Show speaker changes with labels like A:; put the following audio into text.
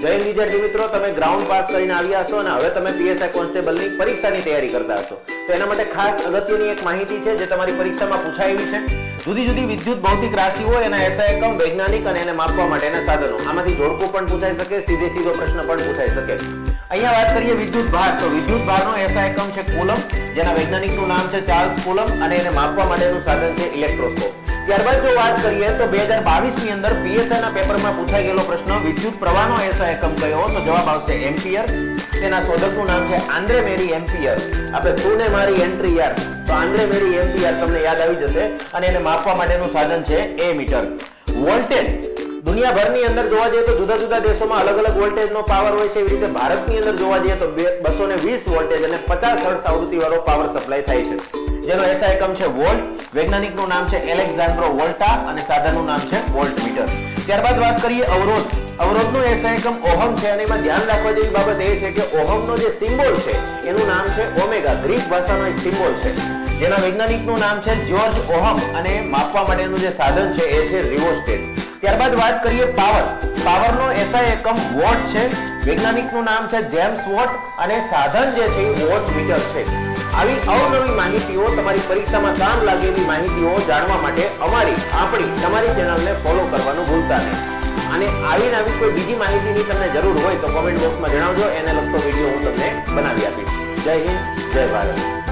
A: જય વિદ્યાર્થી મિત્રો, તમે ગ્રાઉન્ડ પાસ કરીને આવ્યા હશો અને હવે તમે પીએસઆઈ કોન્સ્ટેબલની પરીક્ષાની તૈયારી કરતા હશો. તો એના માટે ખાસ અગત્યની એક માહિતી છે જે તમારી પરીક્ષામાં પૂછાયેલી છે. જુદી જુદી વિદ્યુત ભૌતિક રાશિઓ એના એસઆઈ એકમ વૈજ્ઞાનિક અને એને માપવા માટેના સાધનો. આમાંથી જોડકું પણ પૂછાઈ શકે, સીધે સીધો પ્રશ્ન પણ પૂછાઈ શકે. અહીંયા વાત કરીએ વિદ્યુત ભાર. તો વિદ્યુત ભારનો એસઆઈ એકમ છે કુલમ જેના વૈજ્ઞાનિકનું નામ છે ચાર્લ્સ કુલમ અને એને માપવા માટેનું સાધન છે ઇલેક્ટ્રોસ્કોપ ત્યારબાદ જો વાત કરીએ તો બે હજાર બાવીસની અંદર પીએસઆઈ ના પેપરમાં પૂછાઈ ગયેલો પ્રશ્ન, વિદ્યુત પ્રવાહનો એસા એકમ કયો? તો જવાબ આવશે એમ્પિયર. તેના શોધકનું નામ છે આંદ્રે મેરી એમ્પિયર. આપણે તું ને મારી એન્ટ્રી યાર. તો આંદ્રે મેરી એમ્પિયર તમને યાદ આવી જશે અને એને માપવા માટેનું સાધન છે એ મીટર. વોલ્ટેજ. દુનિયાભરની અંદર જોવા જઈએ તો જુદા જુદા દેશોમાં અલગ અલગ વોલ્ટેજનો પાવર હોય છે. એવી રીતે ભારતની અંદર જોવા જઈએ તો બસો ને વીસ વોલ્ટેજ અને પચાસ હર્ટ્ઝ આવૃત્તિ વાળો પાવર સપ્લાય થાય છે. જેનો એસઆઈ એકમ છે વોલ્ટ વૈજ્ઞાનિકનું નામ છે એલેક્ઝાન્ડ્રો વોલ્ટા અને સાધનનું નામ છે વોલ્ટ મીટર ત્યારબાદ વાત કરીએ અવરોધ. અવરોધનો એસઆઈ એકમ ઓહમ છે અને એમાં ધ્યાન રાખવા જેવી બાબત એ છે કે ઓહમનો જે સિમ્બોલ છે, એનું નામ છે ઓમેગા. ગ્રીક ભાષાનો એક સિમ્બોલ છે. જેના વૈજ્ઞાનિકનું નામ છે જ્યોર્જ ઓહમ અને માપવા માટેનું જે સાધન છે એ છે રિવોસ્ટેટ. ત્યારબાદ વાત કરીએ પાવર. પાવરનો એસઆઈ એકમ વોટ છે. વૈજ્ઞાનિકનું નામ છે જેમ્સ વોટ અને સાધન જે છે વોટ મીટર છે. આવી અવનવી માહિતીઓ તમારી પરીક્ષામાં કામ લાગે એવી માહિતીઓ જાણવા માટે અમારી આપણી તમારી ચેનલને ફોલો કરવાનું ભૂલતા નહીં. અને આવી નવી કોઈ બીજી માહિતીની તમને જરૂર હોય તો કોમેન્ટ બોક્સમાં જણાવજો. એને લગતો વીડિયો હું તમને બનાવી આપીશ. જય હિન્દ, જય ભારત.